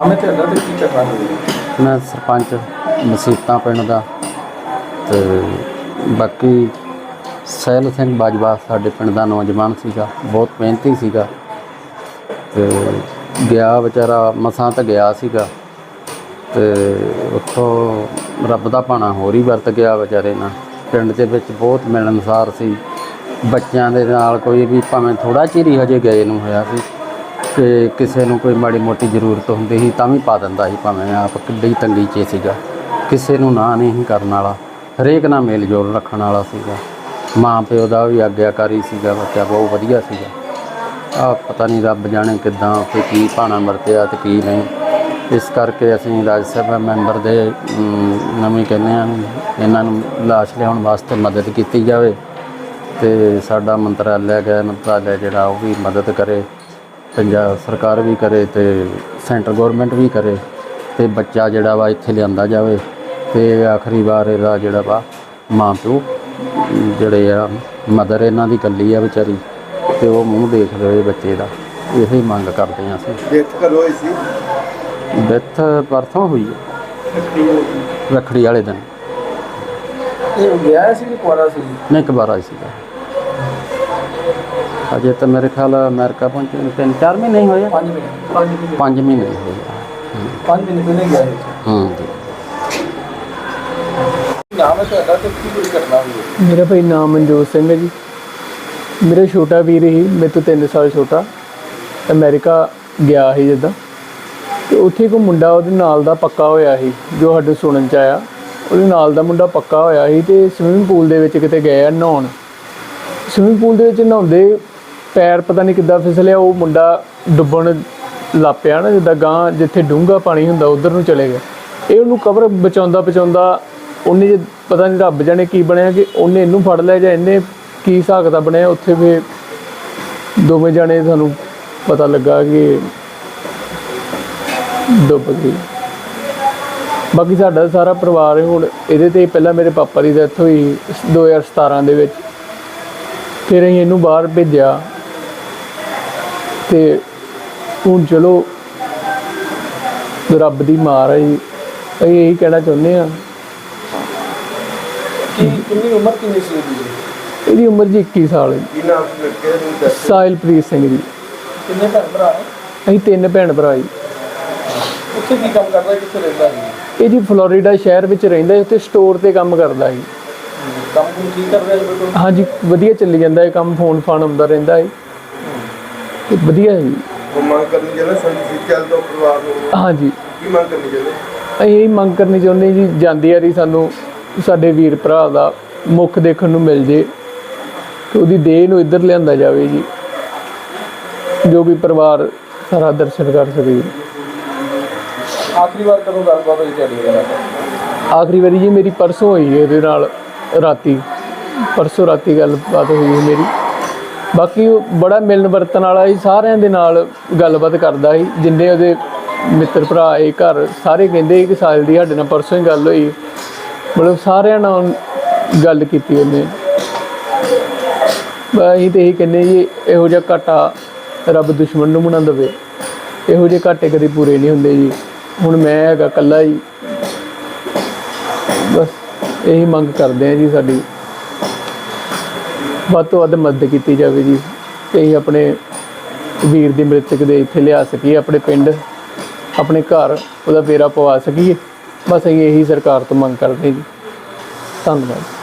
ਨਾਮ ਤੁਹਾਡਾ ਤੇ ਕੀ ਘਟਨਾ ਹੋਈ ਮੈਂ ਸਰਪੰਚ ਮਸੀਤਾਂ ਪਿੰਡ ਦਾ ਤੇ ਬਾਕੀ ਸਹਿਲ ਸਿੰਘ ਬਾਜਵਾ ਸਾਡੇ ਪਿੰਡ ਦਾ ਨੌਜਵਾਨ ਸੀਗਾ, ਬਹੁਤ ਮਿਹਨਤੀ ਸੀਗਾ ਤੇ ਗਿਆ ਵਿਚਾਰਾ ਮਸਾਂ ਤਾਂ ਗਿਆ ਸੀਗਾ ਤੇ ਉੱਥੋਂ ਰੱਬ ਦਾ ਭਾਣਾ ਹੋਰ ਹੀ ਵਰਤ ਗਿਆ ਵਿਚਾਰੇ ਨਾਲ। ਪਿੰਡ ਦੇ ਵਿੱਚ ਬਹੁਤ ਮਿਲਣਸਾਰ ਸੀ। ਬੱਚਿਆਂ ਦੇ ਨਾਲ ਕੋਈ ਵੀ ਭਾਵੇਂ ਥੋੜਾ ਚਿਰ ਹੀ ਹਜੇ ਗਏ ਨੂੰ ਹੋਇਆ ਸੀ। ਕਿ ਕਿਸੇ ਨੂੰ ਕੋਈ ਮਾੜੀ ਮੋਟੀ ਜ਼ਰੂਰਤ ਹੁੰਦੀ ਸੀ ਤਾਂ ਵੀ ਪਾ ਦਿੰਦਾ ਸੀ ਭਾਵੇਂ ਆਪ ਕਿੱਡੀ ਤੰਗੀ 'ਚ ਸੀਗਾ। ਕਿਸੇ ਨੂੰ ਨਾ ਨਹੀਂ ਕਰਨ ਵਾਲਾ। ਹਰੇਕ ਨਾਲ ਮੇਲ ਜੋਲ ਰੱਖਣ ਵਾਲਾ ਸੀਗਾ। ਮਾਂ ਪਿਓ ਦਾ ਵੀ ਆਗਿਆਕਾਰੀ ਸੀਗਾ ਬੱਚਾ ਬਹੁਤ ਵਧੀਆ ਸੀਗਾ। ਆ ਪਤਾ ਨਹੀਂ ਰੱਬ ਜਾਣੇ ਕਿਦਾਂ ਉੱਥੇ ਕੀ ਭਾਣਾ ਵਰਤਿਆ ਤੇ ਕੀ ਨਹੀਂ। ਇਸ ਕਰਕੇ ਅਸੀਂ ਰਾਜ ਸਭਾ ਮੈਂਬਰ ਦੇ ਅਮ, ਨਵੀਂ ਕਹਿੰਦੇ ਆ ਇਹਨਾਂ ਨੂੰ ਲਾਸ਼ ਲਿਆਉਣ ਵਾਸਤੇ ਮਦਦ ਕੀਤੀ ਜਾਵੇ ਤੇ ਸਾਡਾ ਮੰਤਰਾਲਾ ਗ੍ਰਹਿ ਮੰਤਰਾਲਾ ਜਿਹੜਾ ਉਹ ਵੀ ਮਦਦ ਕਰੇ। ਪੰਜਾਬ ਸਰਕਾਰ ਵੀ ਕਰੇ ਤੇ ਸੈਂਟਰ ਗਵਰਨਮੈਂਟ ਵੀ ਕਰੇ ਤੇ ਬੱਚਾ ਜਿਹੜਾ ਵਾ ਇੱਥੇ ਲਿਆਂਦਾ ਜਾਵੇ ਤੇ ਆਖਰੀ ਵਾਰ ਇਹਦਾ ਜਿਹੜਾ ਵਾ ਮਾਂ ਪਿਓ ਜਿਹੜੇ ਆ ਮਦਰ ਇਹਨਾਂ ਦੀ ਇਕੱਲੀ ਆ ਵਿਚਾਰੀ ਤੇ ਉਹ ਮੂੰਹ ਦੇਖ ਰਹੇ ਬੱਚੇ ਦਾ। ਇਹੋ ਹੀ ਮੰਗ ਕਰਦੇ ਆ ਅਸੀਂ। ਡੈਥ ਹੋਈ ਸੀ? ਡੈਥ ਪਰਸੋਂ ਹੋਈ ਹੈ ਰੱਖੜੀ ਵਾਲੇ ਦਿਨ। ਇਹ ਗਿਆ ਸੀ ਕਿ ਕੁਆਰਾ ਸੀ? ਨਹੀਂ ਕਬਾਰਾ ਹੀ ਸੀਗਾ। ਅਜੇ ਤਾਂ ਮੇਰੇ ਖਿਆਲ ਅਮਰੀਕਾ ਪਹੁੰਚੇ ਨੂੰ। ਤਿੰਨ ਚਾਰ ਮਹੀਨੇ ਹੀ ਹੋਏ ਆ। 5 ਮਿੰਟ 5 ਮਿੰਟ ਪੰਜ ਮਹੀਨੇ ਹੀ ਹੋਏ ਆ। 5 ਮਿੰਟ ਪਹਿਲੇ ਗਿਆ ਸੀ ਹੂੰ ਜੀ। ਨਾਮ ਹੈ ਤੁਹਾਡਾ ਤੇ ਕੀ ਪੂਰੀ ਘਟਨਾ ਹੋਈ ਹੈ? ਮੇਰਾ ਭਾਈ ਨਾਮ ਮਨਜੋਤ ਸਿੰਘ ਹੈ ਜੀ। ਮੇਰਾ ਛੋਟਾ ਵੀਰ ਹੀ ਮੇਰੇ ਤੋਂ 3 ਸਾਲ ਛੋਟਾ। ਅਮਰੀਕਾ ਗਿਆ ਸੀ ਜਿੱਦਾਂ। ਤੇ ਉੱਥੇ ਇੱਕ ਮੁੰਡਾ ਉਹਦੇ ਨਾਲ ਦਾ ਪੱਕਾ ਹੋਇਆ ਸੀ ਜੋ ਸਾਡੇ ਸੁਣਨ ਚ ਆਇਆ। ਉਹਦੇ ਨਾਲ ਦਾ ਮੁੰਡਾ ਪੱਕਾ ਹੋਇਆ ਸੀ ਤੇ ਸਵਿਮਿੰਗ ਪੂਲ ਦੇ ਵਿੱਚ ਕਿਤੇ ਗਏ ਆ ਨਹਾਉਣ। ਸਵਿਮਿੰਗ ਪੂਲ ਦੇ ਵਿੱਚ ਨਹਾਉਂਦੇ ਪੈਰ ਪਤਾ ਨਹੀਂ ਕਿੱਦਾਂ ਫਿਸਲਿਆ, ਉਹ ਮੁੰਡਾ ਡੁੱਬਣ ਲੱਪਿਆ ਨਾ, ਜਿੱਦਾਂ ਗਾਂ ਜਿੱਥੇ ਡੂੰਘਾ ਪਾਣੀ ਹੁੰਦਾ, ਉਧਰ ਨੂੰ ਚਲੇ ਗਿਆ। ਇਹ ਉਹਨੂੰ ਕਵਰ ਬਚਾਉਂਦਾ ਬਚਾਉਂਦਾ ਉਹਨੇ ਜੇ ਪਤਾ ਨਹੀਂ ਰੱਬ ਜਾਣੇ ਕੀ ਬਣਿਆ ਕਿ ਉਹਨੇ ਇਹਨੂੰ ਫੜ ਲਿਆ ਜਾਂ ਇਹਨੇ ਕੀ ਹਿਸਾਬ ਦਾ ਬਣਿਆ, ਉੱਥੇ ਵੀ ਦੋਵੇਂ ਜਾਣੇ ਸਾਨੂੰ ਪਤਾ ਲੱਗਾ ਕਿ ਡੁੱਬ ਗਈ ਬਾਕੀ ਸਾਡਾ ਸਾਰਾ ਪਰਿਵਾਰ ਹੁਣ ਇਹਦੇ ਤੇ ਪਹਿਲਾਂ ਮੇਰੇ ਪਾਪਾ ਦੀ ਡੈਥ ਹੋਈ 2017 ਦੇ ਵਿੱਚ। ਫਿਰ ਅਸੀਂ ਇਹਨੂੰ ਬਾਹਰ ਭੇਜਿਆ। ਤੇ ਹੁਣ ਚਲੋ ਰੱਬ ਦੀ ਮਾਰ ਹੈ ਜੀ। ਅਸੀਂ ਇਹੀ ਕਹਿਣਾ ਚਾਹੁੰਦੇ ਆ ਕੀ ਕਿੰਨੀ ਉਮਰ ਕਿੰਨੀ ਸੀ ਉਹਦੀ ਇਹਦੀ ਉਮਰ ਜੀ 21 ਸਾਲ ਹੈ। ਕੀ ਨਾਮ ਸੀ ਲੜਕੇ ਦਾ? ਦੱਸ। ਸਾਹਿਲਪ੍ਰੀਤ ਸਿੰਘ ਜੀ। ਕਿੰਨੇ ਭੈਣ ਭਰਾ ਹੈ ਅਸੀਂ ਤਿੰਨ ਭੈਣ ਭਰਾ ਜੀ। ਉੱਥੇ ਕੀ ਕੰਮ ਕਰਦਾ ਕਿੱਥੇ ਰਹਿੰਦਾ ਸੀ? ਇਹ ਜੀ ਫਲੋਰੀਡਾ ਸ਼ਹਿਰ ਵਿੱਚ ਰਹਿੰਦਾ ਹੈ ਸਟੋਰ ਤੇ ਕੰਮ ਕਰਦਾ ਹੈ। ਕੰਮ ਕੁਮ ਕੀ ਕਰ ਰਿਹਾ ਹੈ ਬਿਲਕੁਲ ਹਾਂਜੀ ਵਧੀਆ ਚੱਲੀ ਜਾਂਦਾ ਹੈ ਕੰਮ ਫੋਨ ਫਾਨ ਆਉਂਦਾ ਰਹਿੰਦਾ ਹੈ। ਤੇ ਵਧੀਆ ਹੈ ਜੀ। ਉਹ ਮੰਗ ਕਰਨੀ ਚਾਹੁੰਦਾ? ਤੋਂ ਪਰਿਵਾਰ ਨੂੰ। ਹਾਂਜੀ। ਕੀ ਮੰਗ ਕਰਨੀ ਚਾਹੁੰਦੇ? ਅਸੀਂ ਇਹ ਮੰਗ ਕਰਨੀ ਚਾਹੁੰਦੇ ਜੀ ਜਾਂਦੀ ਵਾਰੀ ਸਾਨੂੰ ਸਾਡੇ ਵੀਰ ਭਰਾ ਦਾ ਮੁੱਖ ਦੇਖਣ ਨੂੰ ਮਿਲ ਜੇ ਕਿ ਉਹਦੀ ਦੇਹ ਨੂੰ ਇੱਧਰ ਲਿਆਂਦਾ ਜਾਵੇ ਜੀ ਜੋ ਵੀ ਪਰਿਵਾਰ ਸਾਰਾ ਦਰਸ਼ਨ ਕਰ ਸਕੇ ਆਖਰੀ ਵਾਰ ਕਦੋਂ ਗੱਲਬਾਤ ਹੋਈ ਤੁਹਾਡੀ ਇਹਦੇ ਨਾਲ ਆਖਰੀ ਵਾਰੀ ਜੀ ਮੇਰੀ ਪਰਸੋਂ ਹੋਈ ਹੈ ਇਹਦੇ ਨਾਲ ਰਾਤੀ। ਪਰਸੋਂ ਰਾਤੀ ਗੱਲਬਾਤ ਹੋਈ ਹੈ ਮੇਰੀ। ਬਾਕੀ ਉਹ ਬੜਾ ਮਿਲਣ ਵਰਤਨ ਵਾਲਾ ਸੀ, ਸਾਰਿਆਂ ਦੇ ਨਾਲ ਗੱਲਬਾਤ ਕਰਦਾ ਸੀ। ਜਿੰਨੇ ਉਹਦੇ ਮਿੱਤਰ ਭਰਾ ਆਏ ਘਰ ਸਾਰੇ ਕਹਿੰਦੇ ਸੀ ਕਿ ਸਾਲ ਦੀ ਸਾਡੇ ਨਾਲ ਪਰਸੋਂ ਹੀ ਗੱਲ ਹੋਈ। ਮਤਲਬ ਸਾਰਿਆਂ ਨਾਲ ਗੱਲ ਕੀਤੀ ਉਹਨੇ। ਅਸੀਂ ਤੇ ਇਹੀ ਕਹਿੰਦੇ ਜੀ ਇਹੋ ਜਿਹਾ ਘਾਟਾ ਰੱਬ ਦੁਸ਼ਮਣ ਨੂੰ ਬਣਾ ਦੇਵੇ। ਇਹੋ ਜਿਹੇ ਘਾਟੇ ਕਦੇ ਪੂਰੇ ਨਹੀਂ ਹੁੰਦੇ ਜੀ। ਹੁਣ ਮੈਂ ਹੈਗਾ ਇਕੱਲਾ ਹੀ। ਬਸ ਇਹੀ ਮੰਗ ਕਰਦੇ ਆ ਜੀ ਸਾਡੀ। ਵੱਧ ਤੋਂ ਵੱਧ ਮਦਦ ਕੀਤੀ ਜਾਵੇ ਜੀ ਤੇ ਅਸੀਂ ਆਪਣੇ ਵੀਰ ਦੀ ਮ੍ਰਿਤਕ ਦੇ ਇੱਥੇ ਲਿਆ ਸਕੀਏ, ਆਪਣੇ ਪਿੰਡ, ਆਪਣੇ ਘਰ, ਉਹਦਾ ਫੇਰਾ ਪਵਾ ਸਕੀਏ। ਬਸ ਅਸੀਂ ਇਹੀ ਸਰਕਾਰ ਤੋਂ ਮੰਗ ਕਰਦੇ ਜੀ। ਧੰਨਵਾਦ।